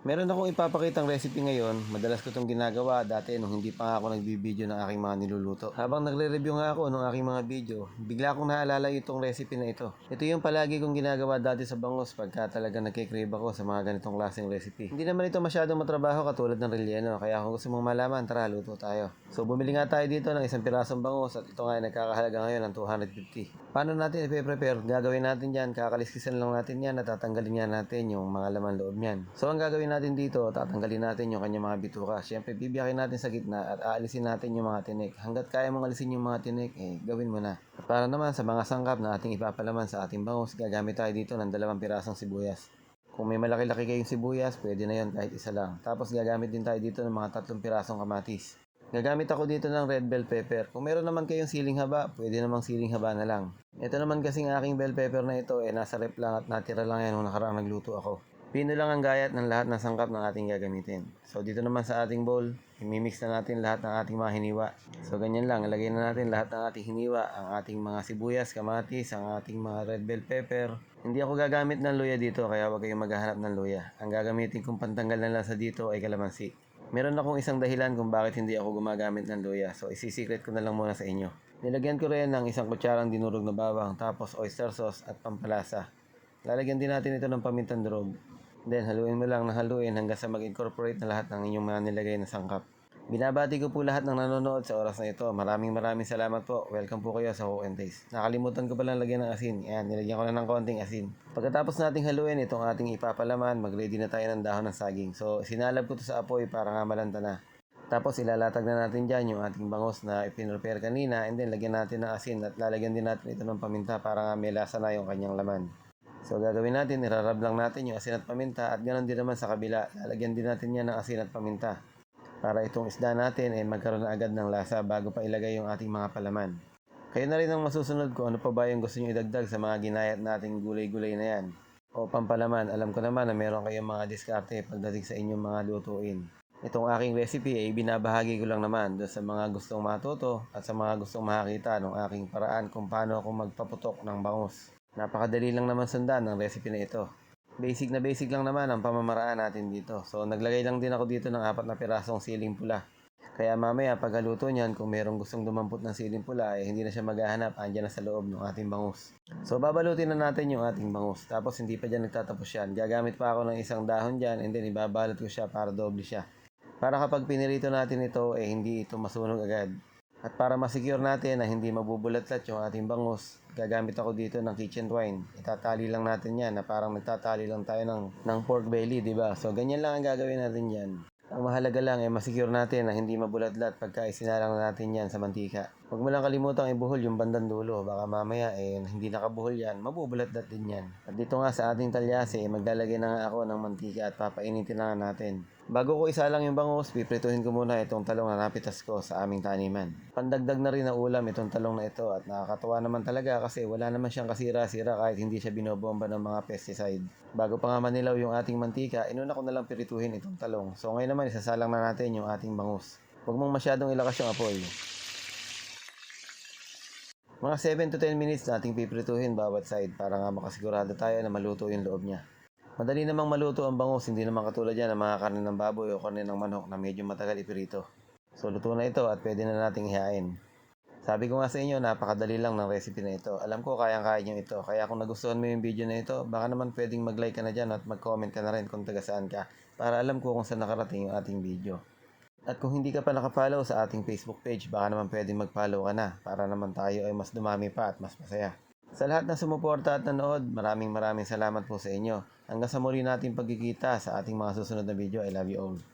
Meron akong ipapakitang recipe ngayon. Madalas ko itong ginagawa dati nung hindi pa nga ako nagbibideo ng aking mga niluluto. Habang nagre-review nga ako ng aking mga video, bigla akong naalala itong recipe na ito. Ito yung palagi kong ginagawa dati sa bangos pagka talaga nagkikrave ako sa mga ganitong klaseng recipe. Hindi naman ito masyadong matrabaho katulad ng relleno, kaya kung gusto mong malaman, tara luto tayo. So bumili nga tayo dito ng isang pirasong bangos at ito nga ay nagkakahalaga ngayon ng 250. Paano natin i-prepare? Gagawin natin yan, kakaliskisan lang natin yan at tatanggalin natin yung mga laman loob niyan. So ang gagawin natin dito, tatanggalin natin yung kanyang mga bituka. Siyempre, bibiyakin natin sa gitna at aalisin natin yung mga tinik. Hanggat kaya mong alisin yung mga tinik, eh, gawin mo na. At para naman sa mga sangkap na ating ipapalaman sa ating bangus, gagamit tayo dito ng dalawang pirasong sibuyas. Kung may malaki-laki kayong sibuyas, pwede na yon kahit isa lang. Tapos gagamit din tayo dito ng mga tatlong pirasong kamatis. Gagamit ako dito ng red bell pepper. Kung meron naman kayong siling haba, pwede namang siling haba na lang. Ito naman kasing aking bell pepper na ito, eh nasa rep lang at natira lang yan nung nakaraang nagluto ako. Pino lang ang gayat ng lahat ng sangkap ng ating gagamitin. So dito naman sa ating bowl, imimix na natin lahat ng ating mga hiniwa. So ganyan lang, ilagay na natin lahat ng ating hiniwa, ang ating mga sibuyas, kamatis, ang ating mga red bell pepper. Hindi ako gagamit ng luya dito, kaya huwag kayong maghahanap ng luya. Ang gagamitin kong pantanggal ng lasa dito ay kalamansi. Meron akong isang dahilan kung bakit hindi ako gumagamit ng luya, so isisikret ko na lang muna sa inyo. Nilagyan ko rin ng isang kutsarang dinurog na bawang, tapos oyster sauce at pampalasa. Lalagyan din natin ito ng pamintang durog. Then haluin mo lang ng haluin hanggang sa mag-incorporate na lahat ng inyong mga nilagay na sangkap. Binabati ko po lahat ng nanonood sa oras na ito. Maraming maraming salamat po. Welcome po kayo sa Cook and Taste. Nakalimutan ko palang lagyan ng asin. Ayan, nilagyan ko na ng konting asin. Pagkatapos nating haluin itong ating ipapalaman, mag-ready na tayo ng dahon ng saging. So, sinalab ko to sa apoy para nga malanta na. Tapos ilalatag na natin dyan yung ating bangos na ipinrepare kanina and then lagyan natin ng asin at lalagyan din natin ito ng paminta para nga may lasa na yung kanyang laman. So gagawin natin, irarab lang natin yung asin at paminta at ganoon din naman sa kabila. Lalagyan din natin yan ng asin at paminta para itong isda natin ay magkaroon na agad ng lasa bago pa ilagay yung ating mga palaman. Kayo na rin ang masusunod kung ano pa ba yung gusto nyo idagdag sa mga ginayat nating gulay-gulay na yan. O pampalaman, alam ko naman na meron kayong mga diskarte pagdating sa inyong mga lutuin. Itong aking recipe ay binabahagi ko lang naman doon sa mga gustong matuto at sa mga gustong makakita ng aking paraan kung paano ako magpaputok ng bangus. Napakadali lang naman sundan ng recipe na ito. Basic na basic lang naman ang pamamaraan natin dito. So naglagay lang din ako dito ng apat na pirasong siling pula. Kaya mamaya paghaluto niyan, kung merong gustong dumampot ng siling pula, eh hindi na siya maghahanap, andyan na sa loob ng ating bangus. So babalutin na natin yung ating bangus. Tapos hindi pa dyan nagtatapos yan. Gagamit pa ako ng isang dahon dyan and then ibabalot ko siya para doble siya. Para kapag pinirito natin ito, eh hindi ito masunog agad. At para masecure natin na hindi mabubulatlat yung ating bangus, gagamit ako dito ng kitchen twine. Itatali lang natin yan na parang nagtatali lang tayo ng, ng pork belly, di ba? So, ganyan lang ang gagawin natin yan. Ang mahalaga lang ay masecure natin na hindi mabulatlat pagka isinalang na natin yan sa mantika. Huwag mo lang kalimutang ibuhol yung bandang dulo. Baka mamaya eh hindi nakabuhol yan, mabubulatlat din yan. At dito nga sa ating talyase, eh, maglalagay na nga ako ng mantika at papainitin na nga natin. Bago ko isalang yung bangus, piprituhin ko muna itong talong na napitas ko sa aming taniman. Pandagdag na rin na ulam itong talong na ito at nakakatuwa naman talaga kasi wala naman siyang kasira-sira kahit hindi siya binobomba ng mga pesticide. Bago pa nga manilaw yung ating mantika, inuna ko na lang pirituhin itong talong. So ngayon naman isasalang na natin yung ating bangus. Huwag mong masyadong ilakas yung apoy. Mga 7 to 10 minutes nating piprituhin bawat side para nga makasigurado tayo na maluto yung loob niya. Madali namang maluto ang bangus, hindi naman katulad yan ng mga karne ng baboy o karne ng manok na medyo matagal ipirito. So luto na ito at pwede na nating ihain. Sabi ko nga sa inyo, napakadali lang ng recipe na ito. Alam ko kayang-kaya nyo ito. Kaya kung nagustuhan mo yung video na ito, baka naman pwedeng mag-like ka na dyan at mag-comment ka na rin kung taga saan ka para alam ko kung saan nakarating yung ating video. At kung hindi ka pa nakafollow sa ating Facebook page, baka naman pwedeng mag-follow ka na para naman tayo ay mas dumami pa at mas masaya. Sa lahat na sumuporta at nanood, maraming maraming salamat po sa inyo. Hanggang sa muli nating pagkikita sa ating mga susunod na video. I love you all.